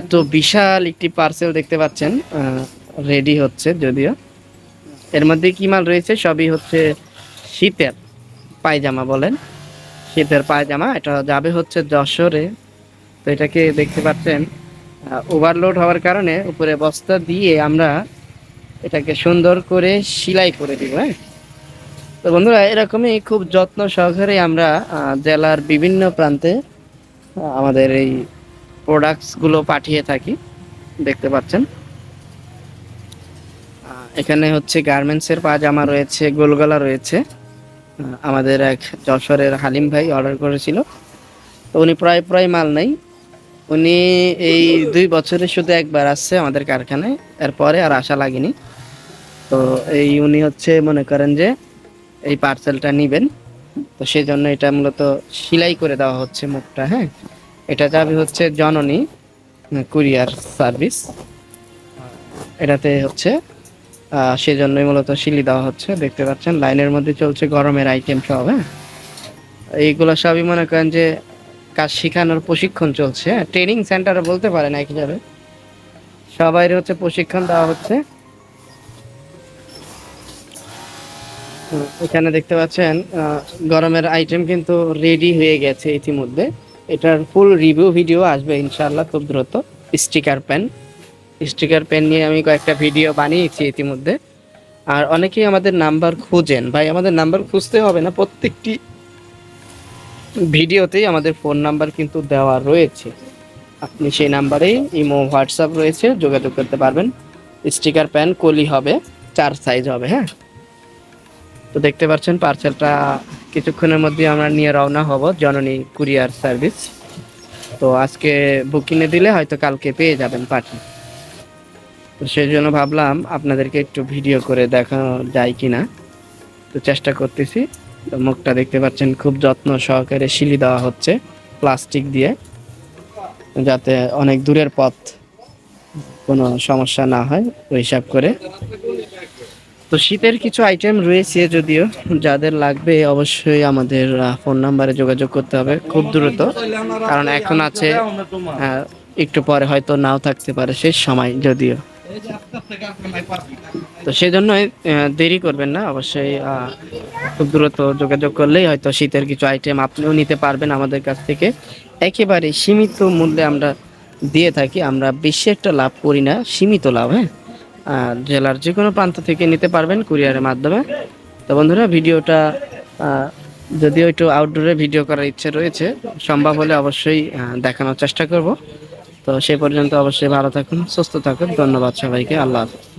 এত বিশাল একটি পার্সেল দেখতে পাচ্ছেন রেডি হচ্ছে যদিও। এর মধ্যে কি মাল রয়েছে? সবই হচ্ছে শীতের পায়জামা বলেন। শীতের পায়জামা, এটা যাবে হচ্ছে যশোরে। তো এটাকে দেখতে পাচ্ছেন ওভারলোড হওয়ার কারণে উপরে বস্তা দিয়ে আমরা এটাকে সুন্দর করে সেলাই করে দিব হ্যাঁ? তো বন্ধুরা, এরকমই খুব যত্ন সহকারে আমরা জেলার বিভিন্ন প্রান্তে আমাদের এই প্রোডাক্টসগুলো পাঠিয়ে থাকি, দেখতে পাচ্ছেন। এখানে হচ্ছে গার্মেন্টসের পাজামা রয়েছে, গোলগলা রয়েছে। আমাদের এক যশোরের হালিম ভাই অর্ডার করেছিল। তো উনি প্রায় প্রায় মাল নেই। উনি এই দুই বছরে শুধু একবার আসছে আমাদের কারখানায়, এরপরে আর আশা লাগেনি। তো এই উনি হচ্ছে মনে করেন যে এই পার্সেলটা নিবেন। তো সেই জন্য এটা মূলত সেলাই করে দেওয়া হচ্ছে মুখটা হ্যাঁ? এটা যাবে হচ্ছে জননী কুরিয়ার সার্ভিস। এটাতে হচ্ছে সেজন্যই মূলত শিলি দেওয়া হচ্ছে, দেখতে পাচ্ছেন। লাইনের মধ্যে চলছে গরমের আইটেম সব হ্যাঁ? এইগুলো সবই মনে করেন যে কাজ শেখানোর প্রশিক্ষণ চলছে হ্যাঁ? ট্রেনিং সেন্টারে বলতে পারেন এক যাবে সবাই হচ্ছে প্রশিক্ষণ দেওয়া হচ্ছে। এখানে দেখতে পাচ্ছেন গরমের আইটেম কিন্তু রেডি হয়ে গেছে ইতিমধ্যে। এটার ফুল রিভিউ ভিডিও আসবে ইনশাল্লাহ খুব দ্রুত। স্টিকার পেন স্টিকার পেন নিয়ে আমি কয়েকটা ভিডিও বানিয়েছি ইতিমধ্যে। আর অনেকেই আমাদের নাম্বার খুঁজেন। ভাই, আমাদের নাম্বার খুঁজতে হবে না, প্রত্যেকটি ভিডিওতেই আমাদের ফোন নাম্বার কিন্তু দেওয়া রয়েছে। আপনি সেই নাম্বারেই ইমো হোয়াটসঅ্যাপ রয়েছে, যোগাযোগ করতে পারবেন। স্টিকার প্যান কলি হবে, চার সাইজ হবে হ্যাঁ? তো দেখতে পাচ্ছেন পার্সেলটা কিছুক্ষণের মধ্যে আমরা নিয়ে রওনা হব জননী কুরিয়ার সার্ভিস। তো আজকে বুকিংয়ে দিলে হয়তো কালকে পেয়ে যাবেন পাঠিয়ে তো সেই জন্য ভাবলাম আপনাদেরকে একটু ভিডিও করে দেখানো যায় কি না তো চেষ্টা করতেছি। তো মুখটা দেখতে পাচ্ছেন খুব যত্ন সহকারে শিলি দেওয়া হচ্ছে প্লাস্টিক দিয়ে। যাতে অনেক দূরের পথ কোনো সমস্যা না হয়, ওই হিসাব করে। তো শীতের কিছু আইটেম রয়েছে যদিও যাদের লাগবে অবশ্যই আমাদের ফোন নাম্বারে যোগাযোগ করতে হবে খুব দ্রুত। কারণ এখন আছে আহ, একটু পরে হয়তো নাও থাকতে পারে শেষ সময় যদিও। তো সেই জন্যই দেরি করবেন না অবশ্যই খুব দ্রুত যোগাযোগ করলেই হয়তো শীতের কিছু আইটেম আপনিও নিতে পারবেন আমাদের কাছ থেকে। একেবারে সীমিত মূল্যে আমরা দিয়ে থাকি আমরা বেশি একটা লাভ করি না সীমিত লাভ হ্যাঁ। জেলার যে কোনো প্রান্ত থেকে নিতে পারবেন কুরিয়ারের মাধ্যমে। তো বন্ধুরা, ভিডিওটা যদি যদিও একটু আউটডোরে ভিডিও করার ইচ্ছে রয়েছে, সম্ভব হলে অবশ্যই দেখানোর চেষ্টা করব। তো সে পর্যন্ত অবশ্যই ভালো থাকুন, সুস্থ থাকুন। ধন্যবাদ সবাইকে। আল্লাহ হাফেজ।